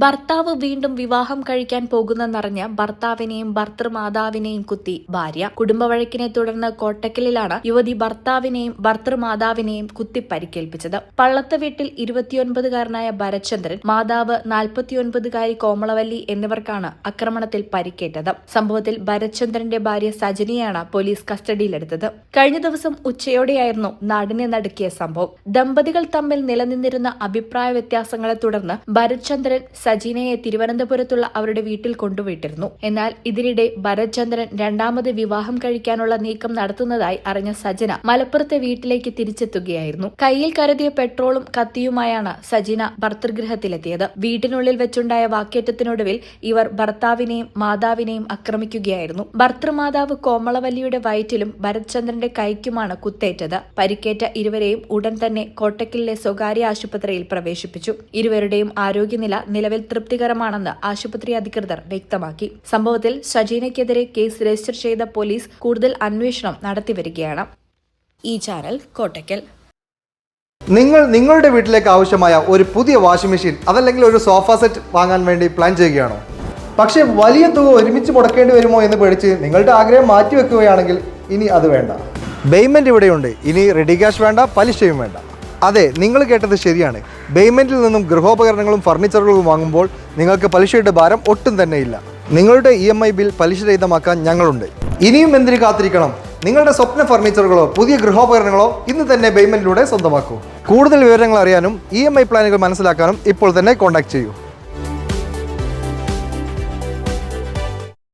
ഭർത്താവ് വീണ്ടും വിവാഹം കഴിക്കാൻ പോകുന്നെന്നറിഞ്ഞ് ഭർത്താവിനെയും ഭർത്തൃമാതാവിനെയും കുത്തി ഭാര്യ കുടുംബവഴക്കിനെ തുടർന്ന് കോട്ടക്കലിലാണ് യുവതി ഭർത്താവിനെയും ഭർത്തൃമാതാവിനെയും കുത്തി പരിക്കേൽപ്പിച്ചത്. പള്ളത്ത് വീട്ടിൽ ഇരുപത്തിയൊൻപതുകാരനായ ഭരചന്ദ്രൻ മാതാവ് നാൽപ്പത്തിയൊൻപതുകാരി കോമളവല്ലി എന്നിവർക്കാണ് ആക്രമണത്തിൽ പരിക്കേറ്റത്. സംഭവത്തിൽ ഭരചന്ദ്രന്റെ ഭാര്യ സജനിയാണ് പോലീസ് കസ്റ്റഡിയിലെടുത്തത്. കഴിഞ്ഞ ദിവസം ഉച്ചയോടെയായിരുന്നു നാടിനെ നടുക്കിയ സംഭവം. ദമ്പതികൾ തമ്മിൽ നിലനിന്നിരുന്ന അഭിപ്രായ വ്യത്യാസങ്ങളെ തുടർന്ന് ഭരത്ചന്ദ്രൻ സജീനയെ തിരുവനന്തപുരത്തുള്ള അവരുടെ വീട്ടിൽ കൊണ്ടുപോയിട്ടിരുന്നു എന്നാൽ ഇതിനിടെ ഭരത്ചന്ദ്രൻ രണ്ടാമത് വിവാഹം കഴിക്കാനുള്ള നീക്കം നടത്തുന്നതായി അറിഞ്ഞ സജന മലപ്പുറത്തെ വീട്ടിലേക്ക് തിരിച്ചെത്തുകയായിരുന്നു. കയ്യിൽ കരുതിയ പെട്രോളും കത്തിയുമായാണ് സജീന ഭർത്തൃഗൃഹത്തിലെത്തിയത്. വീട്ടിനുള്ളിൽ വെച്ചുണ്ടായ വാക്കേറ്റത്തിനൊടുവിൽ ഇവർ ഭർത്താവിനെയും മാതാവിനെയും ആക്രമിക്കുകയായിരുന്നു. ഭർത്തൃമാതാവ് കോമളവല്ലിയുടെ വയറ്റിലും ഭരത്ചന്ദ്രന്റെ കൈക്കുമാണ് കുത്തേറ്റത്. പരിക്കേറ്റ ഇരുവരെയും ഉടൻ തന്നെ കോട്ടക്കലിലെ സ്വകാര്യ ആശുപത്രിയിൽ പ്രവേശിപ്പിച്ചു. ഇരുവരുടെയും ആരോഗ്യനില നിലവിൽ തൃപ്തികരമാണെന്ന് ആശുപത്രി അധികൃതർ വ്യക്തമാക്കി. സംഭവത്തിൽ സജീനയ്ക്കെതിരെ കേസ് രജിസ്റ്റർ ചെയ്ത പോലീസ് കൂടുതൽ അന്വേഷണം നടത്തിവരികയാണ് ഈ ചാനൽ കോട്ടയ്ക്കൽ നിങ്ങൾ നിങ്ങളുടെ വീട്ടിലേക്ക് ആവശ്യമായ ഒരു പുതിയ വാഷിംഗ് മെഷീൻ അതല്ലെങ്കിൽ ഒരു സോഫ സെറ്റ് വാങ്ങാൻ വേണ്ടി പ്ലാൻ ചെയ്യുകയാണോ? പക്ഷേ വലിയ തുക ഒരുമിച്ച് മുടക്കേണ്ടി വരുമോ എന്ന് പേടിച്ച് നിങ്ങളുടെ ആഗ്രഹം മാറ്റിവെക്കുകയാണെങ്കിൽ ഇനി അത് വേണ്ട. പേയ്മെന്റ് ഇവിടെയുണ്ട്. ഇനി റെഡി ക്യാഷ് വേണ്ട പലിശയും വേണ്ട. അതെ നിങ്ങൾ കേട്ടത് ശരിയാണ്. പേയ്മെന്റിൽ നിന്നും ഗൃഹോപകരണങ്ങളും ഫർണിച്ചറുകളും വാങ്ങുമ്പോൾ നിങ്ങൾക്ക് പലിശയുടെ ഭാരം ഒട്ടും തന്നെ ഇല്ല. നിങ്ങളുടെ ഇ എം ഐ ബിൽ പലിശരഹിതമാക്കാൻ ഞങ്ങളുണ്ട്. ഇനിയും എന്തിനു കാത്തിരിക്കണം? നിങ്ങളുടെ സ്വപ്ന ഫർണിച്ചറുകളോ പുതിയ ഗൃഹോപകരണങ്ങളോ ഇന്ന് തന്നെ പേയ്മെന്റിലൂടെ സ്വന്തമാക്കൂ. കൂടുതൽ വിവരങ്ങൾ അറിയാനും ഇ ഐ പ്ലാനുകൾ മനസ്സിലാക്കാനും ഇപ്പോൾ തന്നെ കോൺടാക്ട് ചെയ്യൂ.